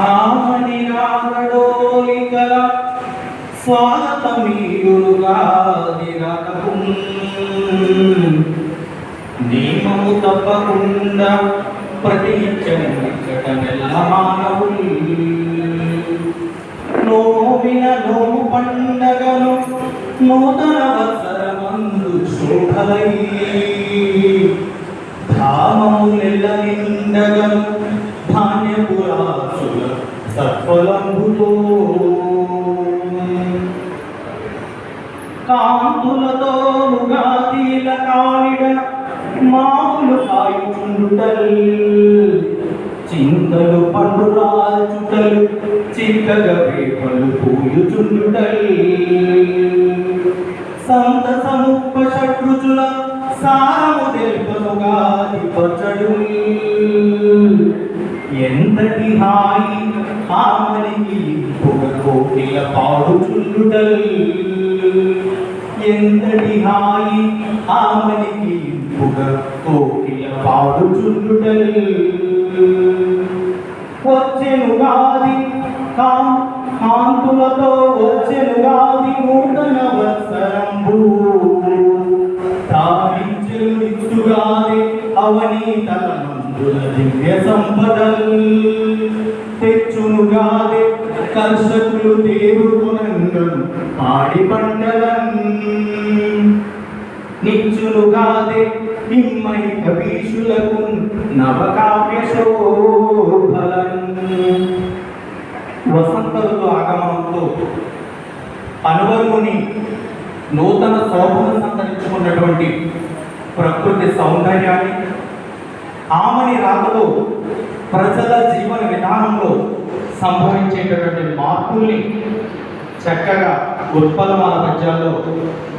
ఆమని రాగడోలికల నియమము తప్పకుండా ప్రతిచరించటమెల్ల మానవులు నోమిన నోము పండగను నూతన వత్సరమందు శోభలై మాములు కాయుచుండుటల్ చింతలు పండు రాచుటలు చిక్కగా పేపలు పూయుచుండుటల్. సంత సముప్ప షట్రుచుల సారము తెలుపనుగాది పచ్చడు. ఎంతటి హాయి హామనికి పొగ కోటిల పాడుచుండుటల్. ఎంతటి హాయి ఆమనికి పొగ కోటిల పాడుచుండుటల్ వచ్చెనుగాది కాం కాంతులతో వచ్చెనుగాది నూతన వత్సరంబు తావించెను నిత్తుగాది అవని తన మందుల దివ్య సంపదల్ తెచ్చునుగాది కర్షకులు దేవుడునంగను పాడి పంటలన్ నిచ్చునుగాదే ఇమ్మై కవీషులకు నవకావ్య శోభలం. వసంత ఋతు ఆగమనంతో అనువరుని నూతన శోభను సంతరించుకున్నటువంటి ప్రకృతి సౌందర్యాన్ని ఆమని రాకలో ప్రజల జీవన విధానంలో సంభవించేటటువంటి మార్పుల్ని చక్కగా ఉత్పలమాల పద్యాల్లో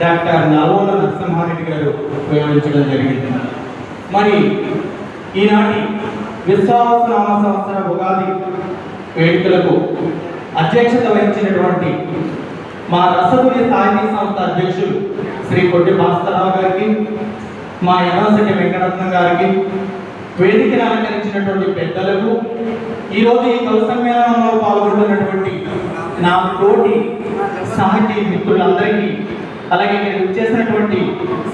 డాక్టర్ నల్వోన నరసింహారెడ్డి గారు ఉపయోగించడం జరిగింది. మరి ఈనాటి విశ్వాసనామ సంవత్సర ఉగాది వేడుకలకు అధ్యక్షత వహించినటువంటి మా రసగురి సాహితీ సంస్థ అధ్యక్షులు శ్రీ కొట్టి భాస్కరరావు గారికి మా యూనివర్సిటీ వెంకటరత్నం గారికి వేదికను అలంకరించినటువంటి పెద్దలకు ఈరోజు ఈ కవి సమ్మేళనంలో పాల్గొంటున్నటువంటి నా తోటి సాహితీ మిత్రులందరికీ అలాగే నేను చేసినటువంటి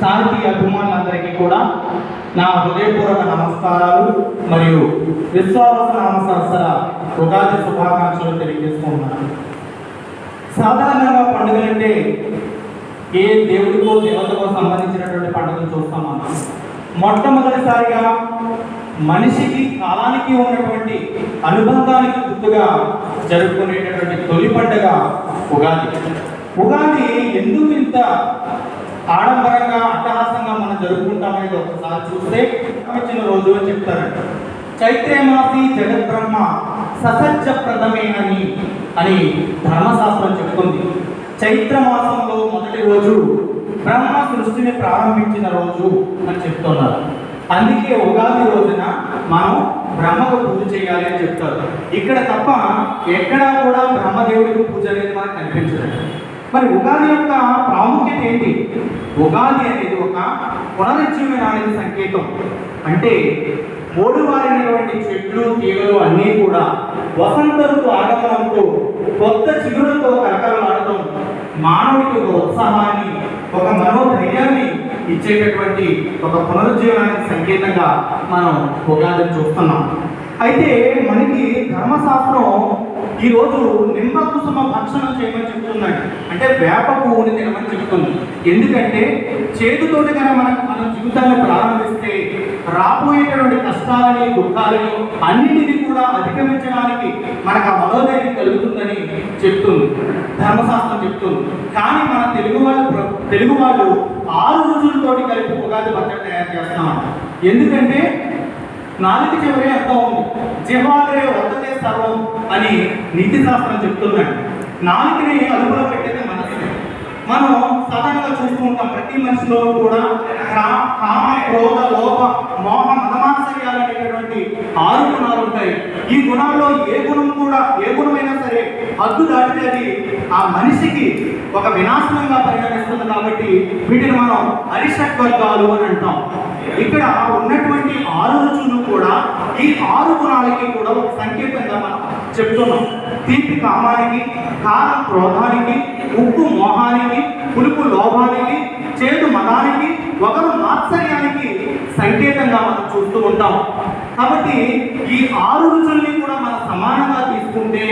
సాహితీ అభిమానులందరికీ కూడా నా హృదయపూర్వక నమస్కారాలు మరియు విశ్వాస నామ సంవత్సర ఉగాది శుభాకాంక్షలు తెలియజేసుకుంటున్నాను సాధారణంగా పండుగలంటే ఏ దేవుడికో దేవతకో సంబంధించినటువంటి పండుగను చూస్తాం మనం. మొట్టమొదటిసారిగా మనిషికి కాలానికి ఉన్నటువంటి అనుబంధానికి గుర్తుగా జరుపుకునేటటువంటి తొలి పండుగ ఉగాది. ఉగాది ఎందుకు ఇంత ఆడంబరంగా అట్టహాసంగా మనం జరుపుకుంటామనేది ఒకసారి చూస్తే వచ్చిన రోజు అని చెప్తారంట చైత్రమాసి జగద్బ్రహ్మ ప్రథమేనని అని ధర్మశాస్త్రం చెప్తుంది. చైత్ర మాసంలో మొదటి రోజు బ్రహ్మ సృష్టిని ప్రారంభించిన రోజు అని చెప్తున్నారు. అందుకే ఉగాది రోజున మనం బ్రహ్మకు పూజ చేయాలి అని చెప్తారు. ఇక్కడ తప్ప ఎక్కడా కూడా బ్రహ్మదేవుడికి పూజ అనేది మనకు కనిపించదు. మరి ఉగాది యొక్క ప్రాముఖ్యత ఏంటి? ఉగాది అనేది ఒక పునరుజ్జీవన అనేది సంకేతం. అంటే మూడు వారినటువంటి చెట్లు తీగలు అన్నీ కూడా వసంత ఋతు ఆగమనంతో కొత్త చిగురులతో కరకరలాడటం మానవుడికి ఒక ఉత్సాహాన్ని ఒక మనోధైర్యాన్ని ఇచ్చేటటువంటి ఒక పునరుజ్జీవనానికి సంకేతంగా మనం ఉగాదిని చూస్తున్నాం. అయితే మనకి ధర్మశాస్త్రం ఈరోజు నిమ్మ కుసుమ భక్షణం చేయమని చెప్తున్నాడు అంటే వేప పువ్వుని తినమని చెప్తుంది. ఎందుకంటే చేతితోటి కనుక మనం మన జీవితాన్ని ప్రారంభిస్తే రాబోయేటటువంటి కష్టాలని దుఃఖాలని అన్నిటిని కూడా అధిగమించడానికి మనకు ఆ మనోధైర్యం కలుగుతుందని చెప్తుంది. ధర్మశాస్త్రం చెప్తుంది. కానీ మన తెలుగు వాళ్ళు తెలుగు వాళ్ళు ఆరు రోజులతోటి కలిపి ఉగాది పచ్చడి తయారు చేస్తామంట ఎందుకంటే నాలుగు చివరి అర్థం ఉంది జిహాగ్రే వర్తతే సర్వం అని నీతి శాస్త్రం చెప్తున్నాడు నాలుగుని అదుపులో పెట్టేది మనసు మనం సాధారణంగా చూస్తూ ఉంటాం ప్రతి మనిషిలో కూడా కామ క్రోధ లోప మోహ మదమాత్సర్యాలు అనేటటువంటి ఆరు గుణాలు ఉంటాయి. ఈ గుణాల్లో ఏ గుణం కూడా ఏ గుణమైనా సరే హద్దు దాటితే అది ఆ మనిషికి ఒక వినాశనంగా పరిగణిస్తుంది కాబట్టి వీటిని మనం అరిషట్ వర్గాలు అని అంటాం. ఇక్కడ ఉన్నటువంటి ఆరు రుచులు కూడా ఈ ఆరు గుణాలకి కూడా ఒక సంకేతంగా మనం చెప్తున్నాం. తీపి కామానికి కారం క్రోధానికి ఉప్పు మోహానికి పులుపు లోభానికి చేదు మతానికి ఒకరు మాత్సర్యానికి సంకేతంగా మనం చూస్తూ ఉంటాం. కాబట్టి ఈ ఆరు రుచుల్ని కూడా మనం సమానంగా తీసుకుంటే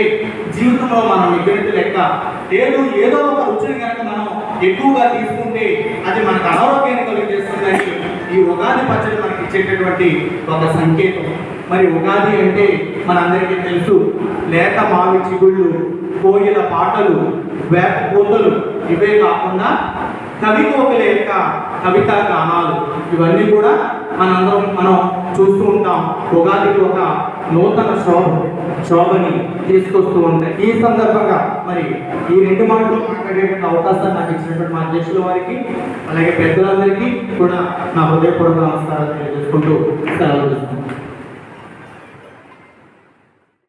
జీవితంలో మనం మిగిలిన లెక్క దేవుడు ఏదో ఒక రుచిని కనుక మనం ఎక్కువగా తీసుకుంటే అది మనకు అనారోగ్యాన్ని కలిగజేస్తుందని ఈ ఉగాది పచ్చడి మనకి ఇచ్చేటటువంటి ఒక సంకేతం. మరి ఉగాది అంటే మనందరికీ తెలుసు లేత మావి చిగుళ్ళు కోయిల పాటలు వేప పూతలు ఇవే కాకుండా కవి కోకిల యొక్క కవితా గానాలు. ఇవన్నీ కూడా మనందరం మనం చూస్తూ ఉంటాం. ఉగాదికి ఒక నూతన శోభ శోభని తీసుకొస్తూ ఉంటాయి. ఈ సందర్భంగా మరి ఈ రెండు మాటలు మాట్లాడేటువంటి అవకాశాన్ని నాకు ఇచ్చినటువంటి మా అధ్యక్షుల వారికి అలాగే పెద్దలందరికీ కూడా నా హృదయపూర్వక నమస్కారాలు తెలియజేసుకుంటూ సెలవు తీసుకుంటాను